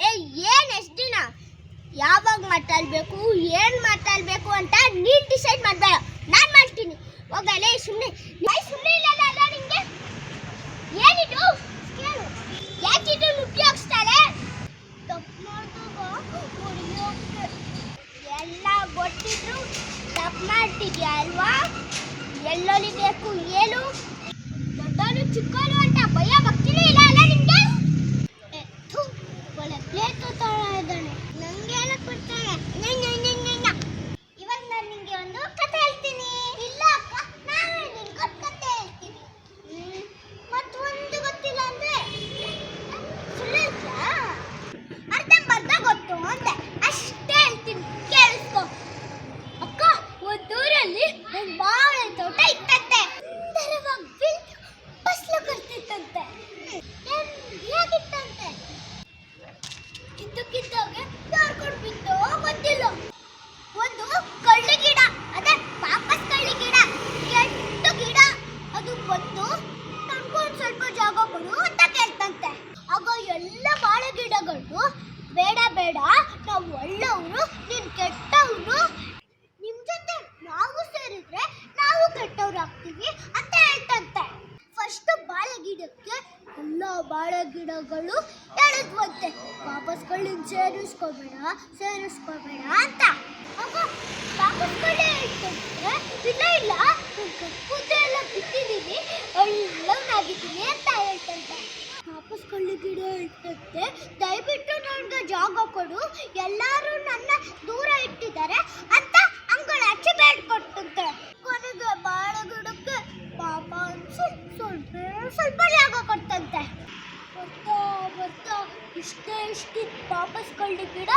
ಏ, ಏನ್ ಎಷ್ಟು ದಿನ? ಯಾವಾಗ ಮಾತಾಡ್ಬೇಕು, ಏನು ಮಾತಾಡ್ಬೇಕು ಅಂತ ನೀನು ಡಿಸೈಡ್ ಮಾಡ್ಬೇಡ. ನಾನು ಮಾಡ್ತೀನಿ. ಹೋಗಲೇ ಸುಮ್ಮನೆ ಸುಮ್ಮನೆ ಇಲ್ಲ ಬೇಡ. ನಾವು ಒಳ್ಳವರು, ನೀನು ಕೆಟ್ಟವರು. ನಿಮ್ಮ ಜೊತೆ ನಾವು ಸೇರಿದ್ರೆ ನಾವು ಕೆಟ್ಟವ್ರು ಆಗ್ತೀವಿ ಅಂತ ಹೇಳ್ತಂತೆ. ಫಸ್ಟ್ ಬಾಳೆ ಗಿಡಕ್ಕೆ ಎಲ್ಲ ಬಾಳೆ ಗಿಡಗಳು ಹೇಳಿದ್ವಂತೆ ವಾಪಸ್ಗಳಿಂದ ಸೇರಿಸ್ಕೋಬೇಡ ಸೇರಿಸ್ಕೋಬೇಡ ಅಂತ. ಆಗ ವಾಪಸ್ಗಳೇ ಹೇಳ್ತಂತೆ. ಇಲ್ಲ ಇಲ್ಲ, ನಾನು ಕಪ್ಪುದ್ದೆ ಎಲ್ಲ ಬಿಟ್ಟಿದ್ದೀನಿ ಕಳ್ಳಿ ಗಿಡ ಇರ್ತದೆ ದಯವಿಟ್ಟು ನನಗೆ ಜಾಗ ಕೊಡು. ಎಲ್ಲರೂ ನನ್ನ ದೂರ ಇಟ್ಟಿದ್ದಾರೆ. ಅಂತ ಅಂಗಳ ಹಚ್ಚಿ ಬೇಡ್ಕೊಟ್ಟಂತೆ ಕೊನೆಗೆ ಬಾಳ ಗಿಡಕ್ಕೆ ಪಾಪ ಸ್ವಲ್ಪ ಸ್ವಲ್ಪ ಜಾಗ ಕೊಟ್ಟಂತೆ. ಬರ್ತಾ ಬರ್ತಾ, ಇಷ್ಟೇ ಇಷ್ಟಿ ವಾಪಸ್ ಕಳ್ಳಿ ಗಿಡ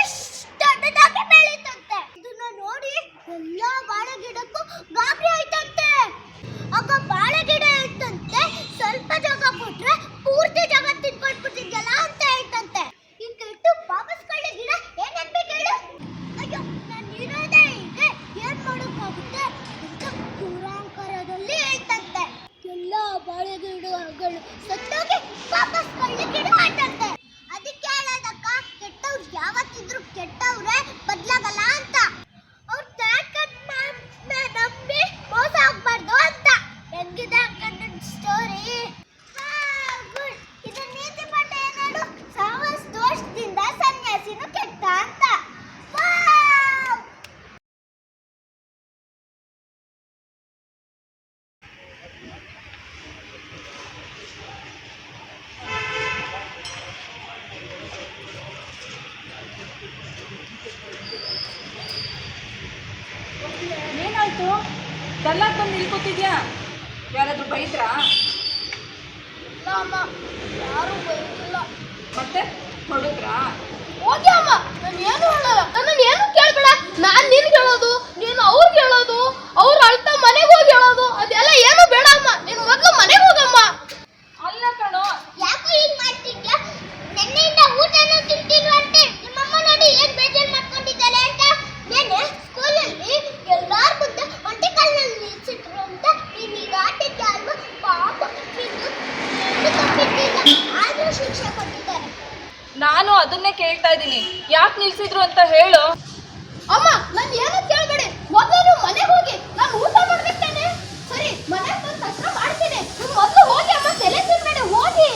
ಇಷ್ಟು ದೊಡ್ಡದಾಗಿ ಬೆಳೀತಂತೆ. ಇದನ್ನ ನೋಡಿ ಎಲ್ಲ ಬಾಳೆ ಗಿಡಕ್ಕೂ ಗಾಬರಿ ಆಯ್ತಂತೆ ಆಗ ಬಾಳೆ ಗಿಡ ಹೇಳ್ತಂತೆ ಸ್ವಲ್ಪ ಜಾಗ ಕೊಟ್ರೆ ಪೂರ್ತಿ ಜಾಗ ತಿನ್ಕೊಟ್ಬಿಟ್ಟಿದ್ಯಲ್ಲ ಅಂತ ಹೇಳ್ತಂತೆ ಈಗ ಕೆಟ್ಟು ವಾಪಸ್ ಕಳ್ಳಿ ಗಿಡ ಏನ್ ಅನ್ಬೇಕು ಹೇಳು ಅಯ್ಯೋ ನಾನು ಇರೋದೇ ಹೀಗೆ ಏನ್ ಮಾಡೋಕ್ಕಾಗುತ್ತೆ ಅಂತ ದೂರಾಂಕರದಲ್ಲಿ ಹೇಳ್ತಂತೆ ಎಲ್ಲ ಬಾಳೆ ಗಿಡಗಳು ಸತ್ತೋಗಿ ವಾಪಸ್ ಕಳ್ಳಿ ಗಿಡ ಆಯ್ತಂತೆ ಅದಕ್ಕೆ ಹೇಳೋದಕ್ಕ ಕೆಟ್ಟವ್ರು ಯಾವತ್ತಿದ್ರು ಕೆಟ್ಟವ್ರೆ ಬದ್ಲಾಗಲ್ಲ ಅಂತ ಅವ್ರ ತಾಕತ್ ನಂಬಿ ಮೋಸ ಆಗ್ಬಾರ್ದು ಅಂತ ಹೆಂಗಿದೆ ಕನ್ನಡ ಸ್ಟೋರಿ ಇದು ನೀತಿ ಪಾಠ ಏನಾಡು ಸಾವಸ್ ದೋಷದಿಂದ ಸನ್ಯಾಸಿನು ಕೆಟ್ಟ ಅಂತ ವಾವ್! ಏನಾಯ್ತು ಡಲ್ಲಾಗಿ ಬಂದು ಯಾರಾದರೂ ಯಾರಾದ್ರೂ ಬೈದ್ರಾ? ಇಲ್ಲ ಅಮ್ಮ ಯಾರು ಬೈದಿಲ್ಲ. ಮತ್ತೆ? ಹೊಡೆದ್ರಾ ಹೋಗಿ ಅಮ್ಮ ನಾನು ಏನು ಹೇಳಲ್ಲ. ನಾನು ಏನು ಕೇಳ್ಬೇಡ. ನಾನು ನಿನ್ಗೆ ಹೇಳೋದು ನೀನು ಅವ್ರಿಗೆ ಹೇಳೋದು ಅವ್ರು ಅಳ್ತಾ ಮನೆಗೆ ಹೋಗಿ ಹೇಳೋದು ಅದೆಲ್ಲ ಏನು ಬೇಡ ಅಮ್ಮ ನೀನು ಮೊದಲು ಮನೆಗೆ ಹೋಗಮ್ಮ ಅಲ್ಲ ಕಣೋ ಯಾಕೋ ಹೀಗ್ ಮಾಡ್ತಿದ್ಯಾ ನಿನ್ನೆಯಿಂದ ಊಟನೂ ತಿಂತಿಲ್ವಂತೆ ನಿಮ್ಮಮ್ಮ ನೋಡಿ ಏನ್ ಬೇಜಾರ್ ಮಾಡ್ಕೊಂಡಿದ್ದಾರೆ ಅಂತ ನೆನ್ನೆ ಸ್ಕೂಲಲ್ಲಿ ಎಲ್ಲಾರ್ ಮುಂದೆ ಒಂಟಿ ಕಾಲಲ್ಲಿ ನಿಲ್ಸಿಟ್ರು ಅಂತ ನೀನ್ ಈಗ ಆಟಿದ್ಯ ಅಲ್ವಾ ಪಾಪ ನೀನು ಏನು ತಪ್ಪಿದ್ದಿಲ್ಲ ಆದ್ರೂ ಶಿಕ್ಷೆ ಕೊಟ್ಟಿದ್ದಾರೆ ನಾನು ಅದನ್ನೇ ಕೇಳ್ತಾ ಇದ್ದೀನಿ ಯಾಕೆ ನಿಲ್ಸಿದ್ರು ಅಂತ ಹೇಳು. ಅಮ್ಮ, ನಾನು ಏನು ಕೇಳ್ಬೇಡಿ. ಮೊದಲು ಮನೆಗೆ ಹೋಗಿ ನಾನು ಊಟ ಮಾಡ್ಬಿಡ್ತೇನೆ ಸರಿ, ಮನೆಗೆ ಬಂದ ತಕ್ಷಣ ಮಾಡ್ತೀನಿ ನೀವು ಮೊದಲು ಹೋಗಿ ಅಮ್ಮ ತಲೆ ತಿನ್ಬೇಡಿ ಹೋಗಿ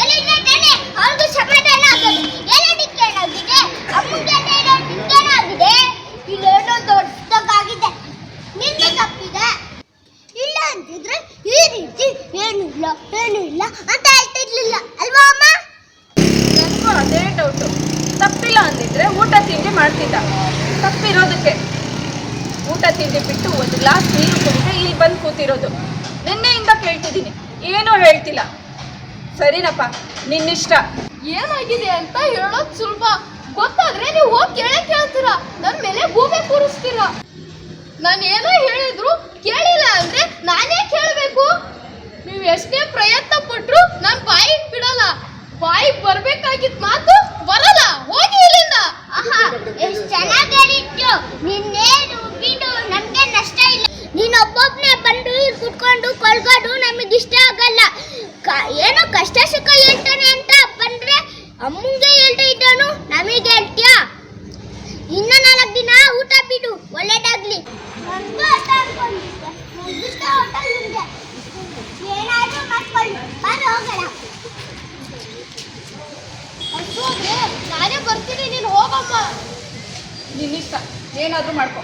ಎಲ್ಲಿಂದ ತಾನೆ ಅವ್ರಿಗೂ ಸಮಾಧಾನ ಆಗೋದು ಎಲ್ಲದಕ್ಕೆ ಏನಾಗಿದೆ ಅಮ್ಮಂಗೆ ಏನೋ ನಿಂಗೇನಾಗಿದೆ ಇಲ್ಲೇನೋ ದೊಡ್ಡದಾಗಿದೆ ನಿಂದು ತಪ್ಪಿದೆ ಇಲ್ಲ ಅಂತಿದ್ರೆ ಈ ರೀತಿ ಏನು ಇಲ್ಲ ಏನು ಇಲ್ಲ ಅಂತ ಹೇಳ್ತಿರ್ಲಿಲ್ಲ ಅಲ್ವಾ ಅಮ್ಮ ನನಗೂ ಅದೇ ಡೌಟು ತಪ್ಪಿಲ್ಲ ಅಂದಿದ್ರೆ ಊಟ ತಿಂಡಿ ಮಾಡ್ತಿದ್ದ. ತಪ್ಪಿರೋದಕ್ಕೆ. ಊಟ ತಿಂಡಿ ಬಿಟ್ಟು ಒಂದು ಗ್ಲಾಸ್ ನೀರು ಕುಡಿದ್ರೆ ಇಲ್ಲಿ ಬಂದು ಕೂತಿರೋದು. ನಿನ್ನೆಯಿಂದ ಕೇಳ್ತಿದ್ದೀನಿ. ಏನೂ ಹೇಳ್ತಿಲ್ಲ. ಸರಿನಪ್ಪ, ನಿನ್ನಿಷ್ಟ. ಏನಾಗಿದೆ ಅಂತ ಹೇಳೋದು ಸುಲಭ. ಗೊತ್ತಾದ್ರೆ ನೀವು ಹೋಗಿ ಕೇಳೇ ಕೇಳ್ತೀರಾ ನನ್ನ ಮೇಲೆ ಗೂಬೆ ಕೂರಿಸ್ತೀರಾ? ನಾನು ಏನೋ ಹೇಳಿದ್ರು ನಿನ್ನಿಷ್ಟ ಏನಾದರೂ ಮಾಡ್ಕೊ.